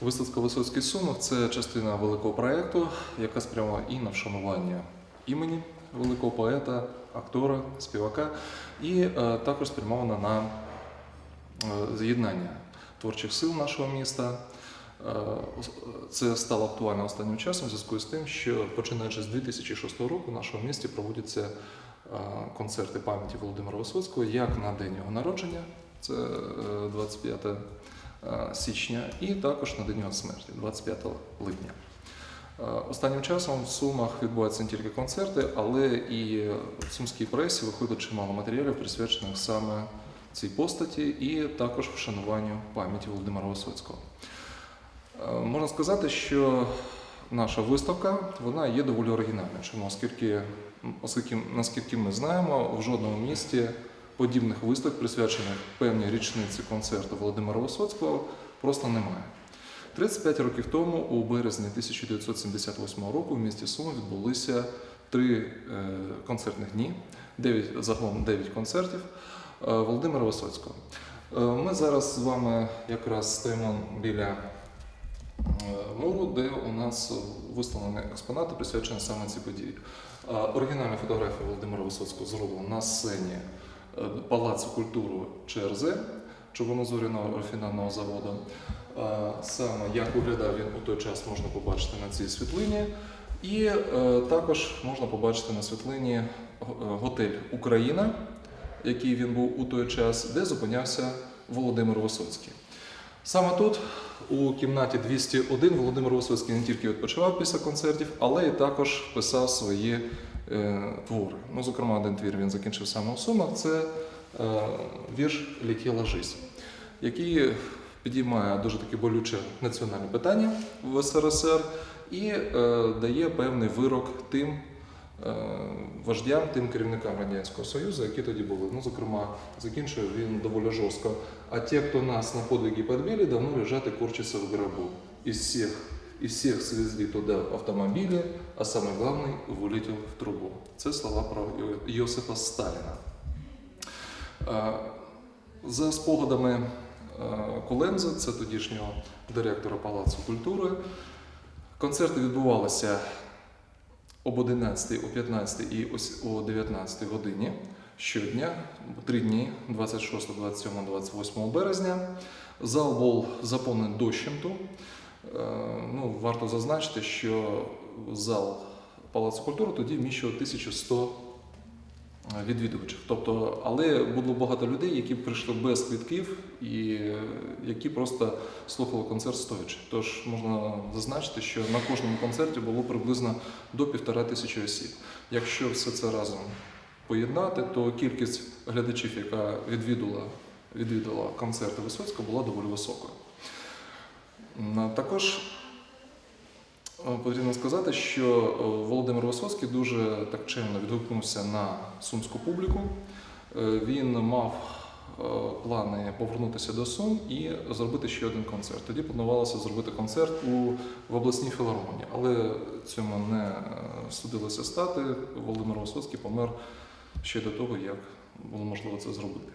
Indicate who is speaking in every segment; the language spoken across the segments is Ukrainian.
Speaker 1: Виставка Висоцький сумах це частина великого проєкту, яка спрямована і на вшанування імені великого поета, актора, співака, і е, також спрямована на е, з'єднання творчих сил нашого міста. Е, Це стало актуально останнім часом в зв'язку з тим, що починаючи з 2006 року в нашому місті проводяться концерти пам'яті Володимира Висоцького як на день його народження, це е, 25 е, січня, і також на день його смерті, 25 липня. Е, Останнім часом в Сумах відбуваються не тільки концерти, але і в сумській пресі виходить чимало матеріалів, присвячених саме цій постаті, і також вшануванню пам'яті Володимира Висоцького. Е, Можна сказати, що наша виставка вона є доволі оригінальною. Оскільки, оскільки, наскільки ми знаємо, в жодному місті подібних виставок, присвячених певній річниці концерту Володимира Висоцького, просто немає. 35 років тому, у березні 1978 року, в місті Суми відбулися три е, концертних дні, 9, загалом 9 концертів е, Володимира Висоцького. Е, Ми зараз з вами якраз стоїмо біля муру, де у нас виставлені експонати, присвячені саме цій події. Е, Оригінальна фотографія Володимира Висоцького зроблена на сцені е, Палацу культури ЧРЗ, Чорнозоряного рафінального заводу. Е, Саме як виглядав він у той час, можна побачити на цій світлині. І е, також можна побачити на світлині е, готель Україна, який він був у той час, де зупинявся Володимир Висоцький. Саме тут, у кімнаті 201, Володимир Висоцький не тільки відпочивав після концертів, але й також писав свої е, твори. Ну, зокрема, один твір він закінчив саме у Сумах. Це е, вірш Летіла жизнь, який підіймає дуже таке болюче національне питання в СРСР і е, дає певний вирок тим вождям, тим керівникам Радянського Союзу, які тоді були. Ну, зокрема, закінчує він доволі жорстко. А ті, хто нас на подвиги подбили, давно лежать и корчатся в гробу. Из всех, из всех свезли туда автомобили, а самый главный вылетел в трубу. Це слова про Йо- Йосипа Сталіна. Е, За спогадами е, Кулемза, це тодішнього директора Палацу культури, концерти відбувалися об 11, о 15 і о 19 годині щодня, три дні 26, 27, 28 березня. Зал був заповнений дощенту. Е, Ну, варто зазначити, що зал Палацу культури тоді вміщував 1100 відвідувачів. Тобто, але було багато людей, які прийшли без квитків і е, які просто слухали концерт стоячи. Тож можна зазначити, що на кожному концерті було приблизно до півтора тисячі осіб. Якщо все це разом поєднати, то кількість глядачів, яка відвідала, відвідала концерти Висоцького, була доволі високою. Також потрібно сказати, що е, Володимир Висоцький дуже так чемно відгукнувся на сумську публіку. Е, Він мав е, плани повернутися до Сум і зробити ще один концерт. Тоді планувалося зробити концерт у, в обласній філармонії, але цьому не е, судилося стати. Володимир Висоцький помер ще до того, як було можливо це зробити.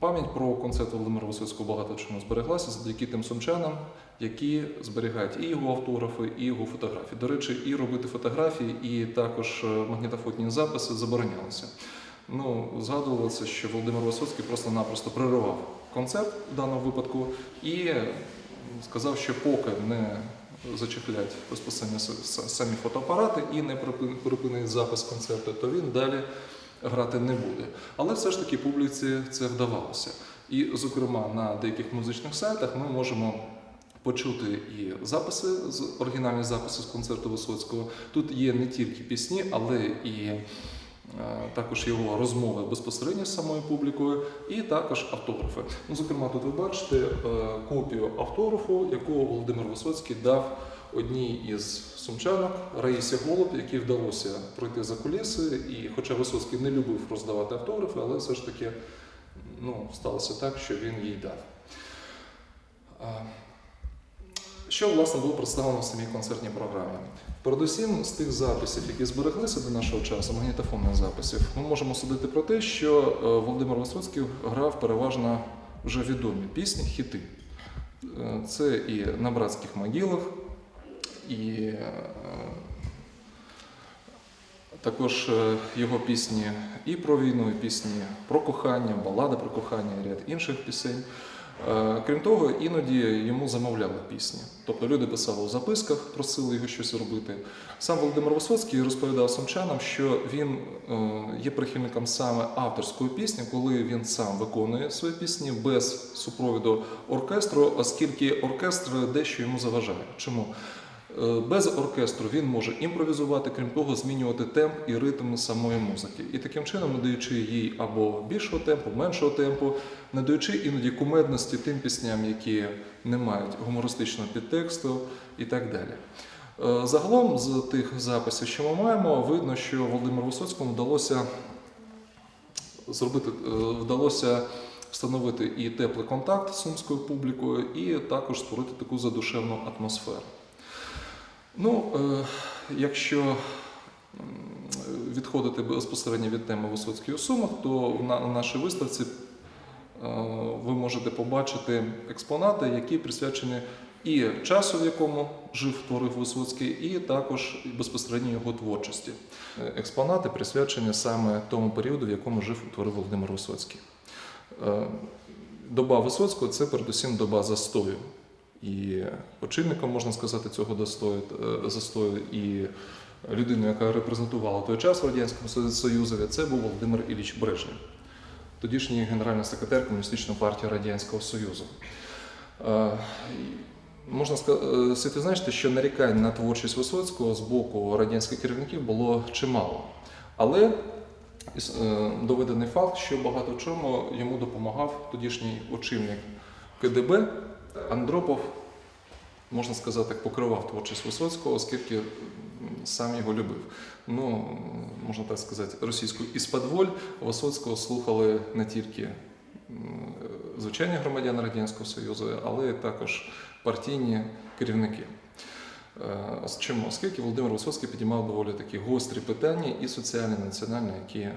Speaker 1: Пам'ять про концерт Володимира Висоцького багато чому збереглася завдяки тим сумчанам, які зберігають і його автографи, і його фотографії. До речі, і робити фотографії, і також е, магнітофонні записи заборонялися. Ну, згадувалося, що Володимир Висоцький просто-напросто переривав концерт в даному випадку і сказав, що поки не зачехлять безпосередньо самі фотоапарати і не припин- припинить запис концерту, то він далі грати не буде. Але все ж таки публіці це вдавалося. І, зокрема, на деяких музичних сайтах ми можемо почути і записи з оригінальні записи з концерту Висоцького. Тут є не тільки пісні, але і е, також його розмови безпосередньо з самою публікою, і також автографи. Ну, зокрема, тут ви бачите е, копію автографу, якого Володимир Висоцький дав одній із сумчанок Раїсі Голуб, якій вдалося пройти за куліси. І хоча Висоцький не любив роздавати автографи, але все ж таки ну, сталося так, що він їй дав. Що власне було представлено в самій концертній програмі? Передусім, з тих записів, які збереглися до нашого часу, магнітофонних записів, ми можемо судити про те, що е, Володимир Висоцький грав переважно вже відомі пісні, хіти. Е, Це і на братських могилах, і е, також е, його пісні і про війну, і пісні про кохання, балада про кохання, ряд інших пісень. Е, Крім того, іноді йому замовляли пісні. Тобто люди писали у записках, просили його щось робити. Сам Володимир Висоцький розповідав сумчанам, що він є прихильником саме авторської пісні, коли він сам виконує свої пісні без супровіду оркестру, оскільки оркестр дещо йому заважає. Чому? Е, Без оркестру він може імпровізувати, крім того, змінювати темп і ритм самої музики. І таким чином, надаючи їй або більшого темпу, меншого темпу, надаючи іноді кумедності тим пісням, які не мають гумористичного підтексту і так далі. Е, Загалом з тих записів, що ми маємо, видно, що Володимиру Висоцькому вдалося зробити, е, вдалося встановити і теплий контакт з сумською публікою, і також створити таку задушевну атмосферу. Ну, е, якщо відходити безпосередньо від теми Висоцький у Сумах, то на, на нашій виставці е, ви можете побачити експонати, які присвячені і часу, в якому жив творив Висоцький, і також безпосередньо його творчості. Е, Експонати присвячені саме тому періоду, в якому жив творив Володимир Висоцький. Доба Висоцького це передусім доба застою. І очільником, можна сказати, цього достою, е, застою, і людиною, яка репрезентувала той час в Радянському Со- Союзові, це був Володимир Ілліч Брежнєв, тодішній генеральний секретар Комуністичної партії Радянського Союзу. Е, Можна сказати, слід знаєте, що нарікань на творчість Висоцького з боку радянських керівників було чимало. Але е, доведений факт, що багато чому йому допомагав тодішній очільник КДБ Андропов, можна сказати, покривав творчість Висоцького, оскільки сам його любив. Ну, можна так сказати, російською із-подволь Висоцького слухали не тільки звичайні громадяни Радянського Союзу, але також партійні керівники. Е, Чому? Оскільки Володимир Висоцький підіймав доволі такі гострі питання і соціальні, і національні, які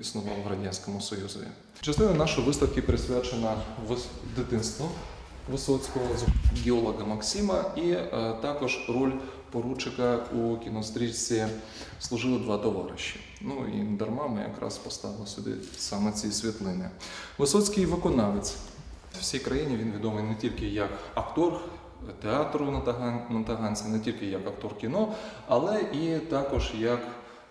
Speaker 1: існували в Радянському Союзі. Частина нашої виставки присвячена дитинству Висоцького, геолога Максима, і е, також роль поручика у кінострічці служили два товариші. Ну і дарма ми якраз поставили сюди саме ці світлини. Висоцький виконавець. В всій країні він відомий не тільки як актор театру на Таган- Таганці, не тільки як актор кіно, але і також як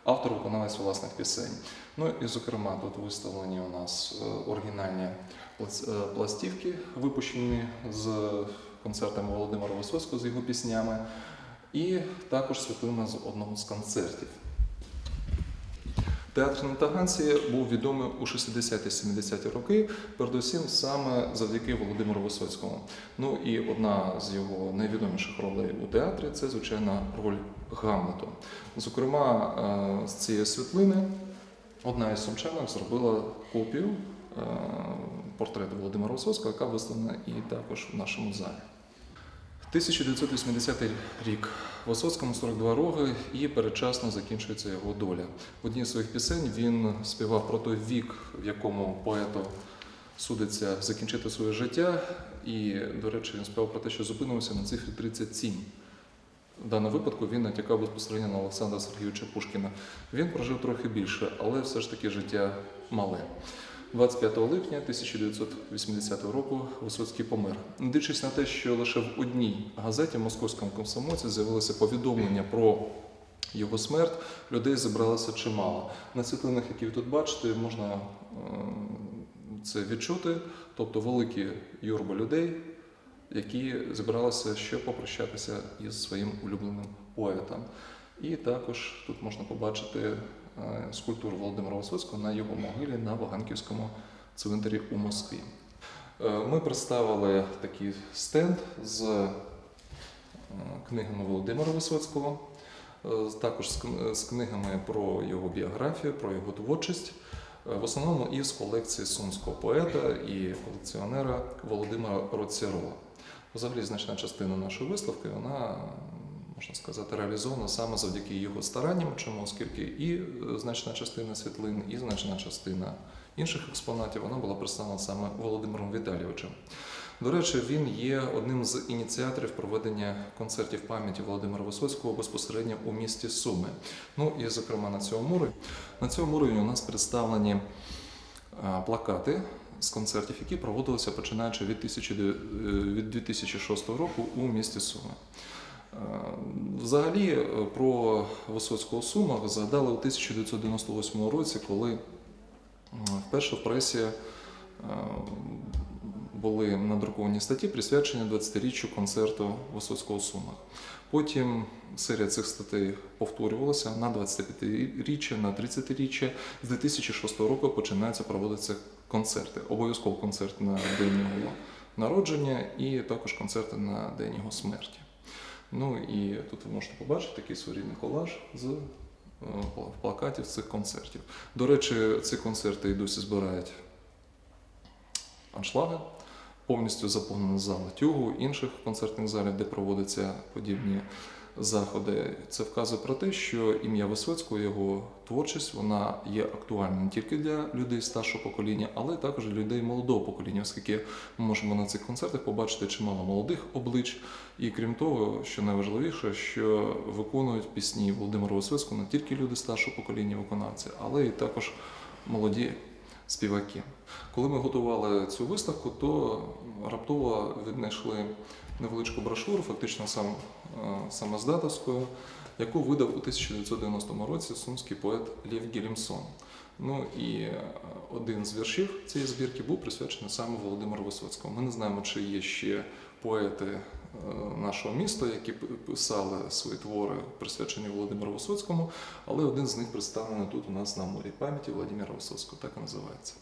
Speaker 1: автор виконавець власних пісень. Ну і зокрема, тут виставлені у нас е, оригінальні пластівки, випущені з концертами Володимира Висоцького з його піснями, і також світлина з одного з концертів. Театр на Таганці був відомий у 60-70-ті роки, передусім саме завдяки Володимиру Висоцькому. Ну і одна з його найвідоміших ролей у театрі це, звичайно, роль Гамлету. Зокрема, е, з цієї світлини одна із сумчанок зробила копію е, портрету Володимира Висоцького, яка виставлена і також в нашому залі. 1980 рік. Висоцькому 42 роки і передчасно закінчується його доля. В одній з своїх пісень він співав про той вік, в якому поету судиться закінчити своє життя. І, до речі, він співав про те, що зупинився на цифрі 37. В даному випадку він натякав безпосередньо на Олександра Сергійовича Пушкіна. Він прожив трохи більше, але все ж таки життя мале. 25 липня 1980 року Висоцький помер. Не дивлячись на те, що лише в одній газеті московському комсомольці з'явилося повідомлення про його смерть, людей зібралося чимало. На світлинах, які ви тут бачите, можна е, це відчути, тобто великі юрби людей, які зібралися, щоб попрощатися із своїм улюбленим поетом. І також тут можна побачити скульптуру Володимира Висоцького на його могилі на Ваганківському цвинтарі у Москві. Е, Ми представили такий стенд з е, книгами Володимира Висоцького, е, також з книгами про його біографію, про його творчість. Е, В основному із колекції сумського поета і колекціонера Володимира Роцярова. Взагалі, значна частина нашої виставки, вона, можна сказати, реалізована саме завдяки його старанням, чому оскільки і е, значна частина світлин, і значна частина інших експонатів вона була представлена саме Володимиром Віталійовичем. До речі, він є одним з ініціаторів проведення концертів пам'яті Володимира Висоцького безпосередньо у місті Суми. Ну і зокрема на цьому мурі. На цьому мурі у нас представлені е, плакати з концертів, які проводилися починаючи від, 1000 е, від 2006 року у місті Суми. Е, Взагалі е, про Висоцького Сумах згадали у 1998 році, коли вперше в пресі е, були надруковані статті, присвячені 20-річчю концерту Висоцького Сумах. Потім серія цих статей повторювалася на 25-річчя, на 30-річчя. З 2006 року починаються проводитися концерти. Обов'язково концерт на день його народження і також концерти на день його смерті. Ну і тут ви можете побачити такий своєрідний колаж з е, плакатів цих концертів. До речі, ці концерти і досі збирають аншлаги. Повністю заповнена зала тюгу, інших концертних залів, де проводяться подібні заходи. Це вказує про те, що ім'я Висоцького, його творчість, вона є актуальна не тільки для людей старшого покоління, але також для людей молодого покоління, оскільки ми можемо на цих концертах побачити чимало молодих облич. І крім того, що найважливіше, що виконують пісні Володимира Висоцького не тільки люди старшого покоління виконавці, але й також молоді співаки. Коли ми готували цю виставку, то раптово віднайшли невеличку брошуру, фактично сам, е, саме з датовською, яку видав у 1990 році сумський поет Лєв Гілімсон. Ну і е, один з віршів цієї збірки був присвячений саме Володимиру Висоцькому. Ми не знаємо, чи є ще поети е, нашого міста, які писали свої твори, присвячені Володимиру Висоцькому, але один з них представлений тут у нас на морі пам'яті Володимира Висоцького, так і називається.